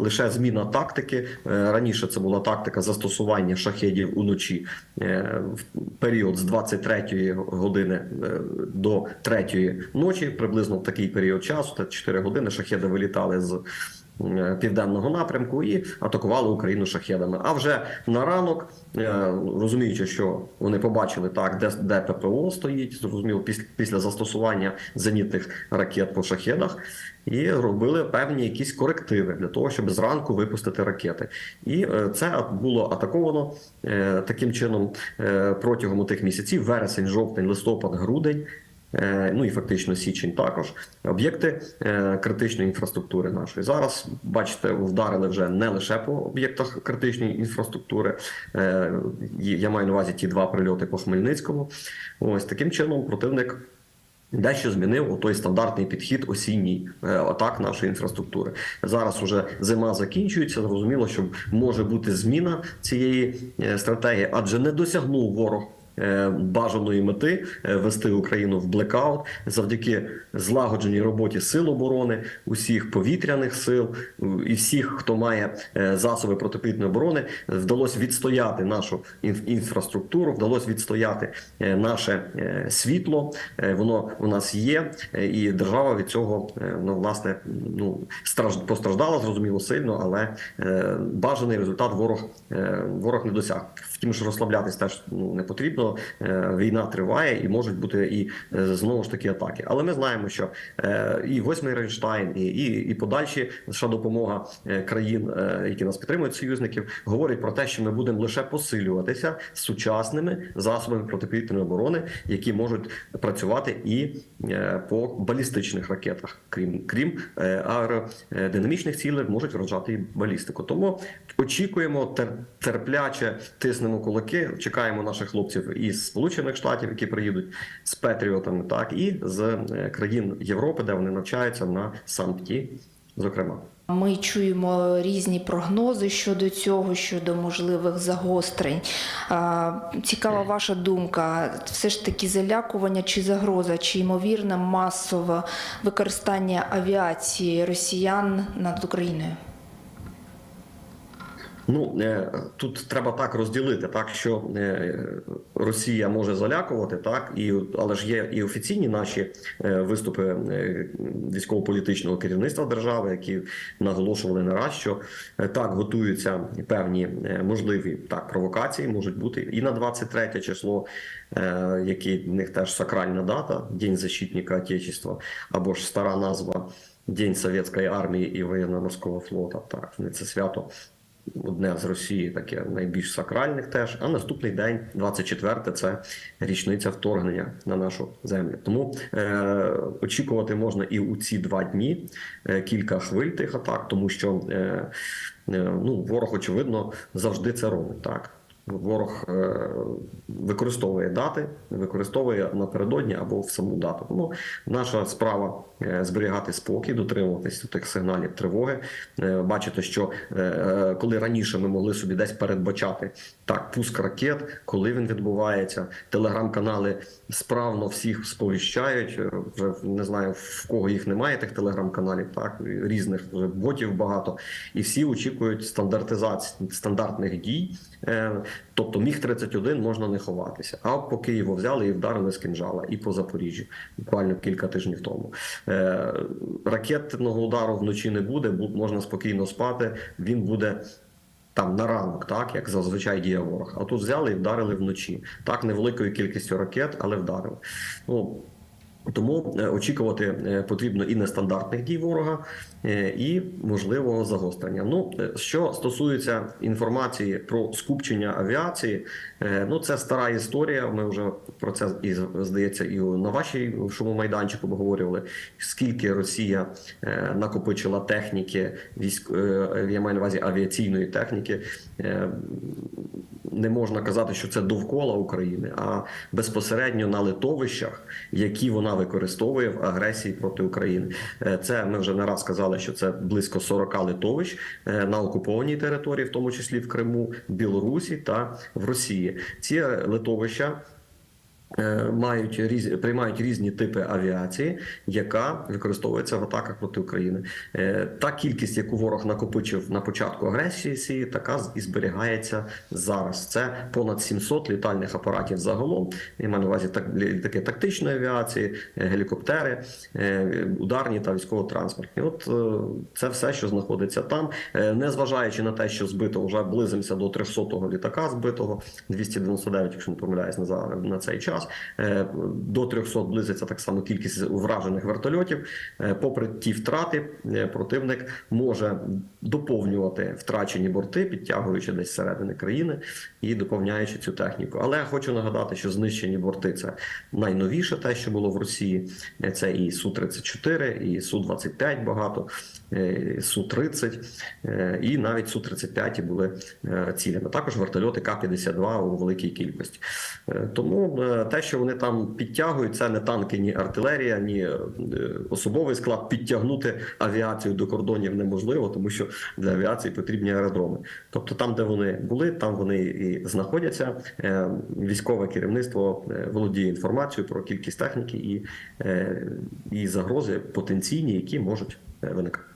лише зміна тактики. Е, Раніше це була тактика застосування шахедів уночі е, в період з 23 години е, до 3 ночі, приблизно в такий період часу, це 4 години. Шахеди вилітали з південного напрямку і атакували Україну шахедами. А вже на ранок, е, розуміючи, що вони побачили так, де, де ППО стоїть, зрозуміло, після, після застосування зенітних ракет по шахедах, і робили певні якісь корективи для того, щоб зранку випустити ракети. І е, це було атаковано е, таким чином е, протягом тих місяців: вересень, жовтень, листопад, грудень. Е, Ну і фактично січень також об'єкти е, критичної інфраструктури нашої зараз бачите, вдарили вже не лише по об'єктах критичної інфраструктури. Е, Я маю на увазі ті два прильоти по Хмельницькому. Ось таким чином противник. Дещо змінив той стандартний підхід осінній атак нашої інфраструктури. Зараз уже зима закінчується. Зрозуміло, що може бути зміна цієї стратегії, адже не досягнув ворог. Е, Бажаної мети е, вести Україну в блекаут завдяки злагодженій роботі сил оборони, усіх повітряних сил і всіх, хто має е, засоби протиповітряної оборони, вдалося відстояти нашу інф- інфраструктуру, вдалося відстояти наше світло. Воно у нас є, і держава від цього ну власне ну страж- постраждала зрозуміло сильно, але бажаний результат ворог ворог не досяг. Втім, що розслаблятись теж ну не потрібно. Е, Війна триває і можуть бути і е, знову ж таки атаки. Але ми знаємо, що е, і восьмий Рейнштайн, і, і, і подальші лише допомога країн, які нас підтримують, союзників, говорять про те, що ми будемо лише посилюватися сучасними засобами протиповітряної оборони, які можуть працювати і по балістичних ракетах, крім крім аеродинамічних цілей, можуть вражати і балістику. Тому очікуємо тер, терпляче, тиснемо кулаки. Чекаємо наших хлопців із Сполучених Штатів, які приїдуть з Петріотами, так і з е, країн Європи, де вони навчаються на сампті, зокрема. Ми чуємо різні прогнози щодо цього, щодо можливих загострень. Цікава ваша думка. Все ж таки залякування чи загроза, чи ймовірне масове використання авіації росіян над Україною? Ну е, тут треба так розділити, так що е, Росія може залякувати, так і але ж є і офіційні наші е, виступи військово-політичного керівництва держави, які наголошували не раз, що так готуються певні можливі так провокації, можуть бути і на 23 число, який в них теж сакральна дата, День защитника Отечества, або ж стара назва День Совєтської армії і воєнно-морського флота. Так, це свято одне з Росії, таке найбільш сакральних теж. А наступний день, 24 це річниця вторгнення на нашу землю. Тому е, очікувати можна і у ці два дні е, кілька хвиль тих атак, тому що е, е, ну, ворог, очевидно, завжди це робить так. Ворог е, використовує дати, використовує напередодні або в саму дату. Тому наша справа е, зберігати спокій, дотримуватися тих сигналів тривоги. Е, бачите, що коли раніше ми могли собі десь передбачати так, пуск ракет, коли він відбувається, телеграм-канали справно всіх сповіщають. Вже не знаю в кого їх немає, тих телеграм-каналів, так різних вже ботів багато, і всі очікують стандартизації стандартних дій. Тобто міг 31 можна не ховатися. А по Києву взяли і вдарили з кинжала, і по Запоріжжю, буквально кілька тижнів тому. Е, Ракетного удару вночі не буде, бу- можна спокійно спати. Він буде. Там на ранок, так як зазвичай діє ворог. А тут взяли і вдарили вночі. Так, невеликою кількістю ракет, але вдарили. Ну тому е, очікувати е, потрібно і нестандартних дій ворога, е, і можливого загострення. Ну що стосується інформації про скупчення авіації, ну це стара історія. Ми вже про це і здається, і на вашій шому майданчику обговорювали. Скільки Росія накопичила техніки, військ я маю на увазі авіаційної техніки. Не можна казати, що це довкола України, а безпосередньо на литовищах, які вона використовує в агресії проти України. Е, Це ми вже не раз казали, що це близько 40 литовищ е, на окупованій території, в тому числі в Криму, Білорусі та в Росії. Ці литовища мають різ, приймають різні типи авіації, яка використовується в атаках проти України. Е, Та кількість, яку ворог накопичив на початку агресії, така і зберігається зараз. Це понад 700 літальних апаратів загалом. Я маю на увазі так, літаки тактичної авіації, е, гелікоптери, е, ударні та військово-транспортні. От е, це все, що знаходиться там, Е, незважаючи на те, що збито вже близимося до 300-го літака збитого, 299, якщо не помиляюсь, на на цей час. Е, До 300 близиться так само кількість вражених вертольотів. Е, Попри ті втрати, е, противник може доповнювати втрачені борти, підтягуючи десь зсередини країни і доповняючи цю техніку. Але я хочу нагадати, що знищені борти це найновіше, те, що було в Росії. Це і су 34 і су 25 багато, су 30 е, і навіть су 35 були цілями. Також вертольоти К-52 у великій кількості. Тому те, що вони там підтягують, це не танки, ні артилерія, ні е, особовий склад. Підтягнути авіацію до кордонів неможливо, тому що для авіації потрібні аеродроми. Тобто, там, де вони були, там вони і знаходяться. Е, Військове керівництво е, володіє інформацією про кількість техніки і, і загрози потенційні, які можуть виникати.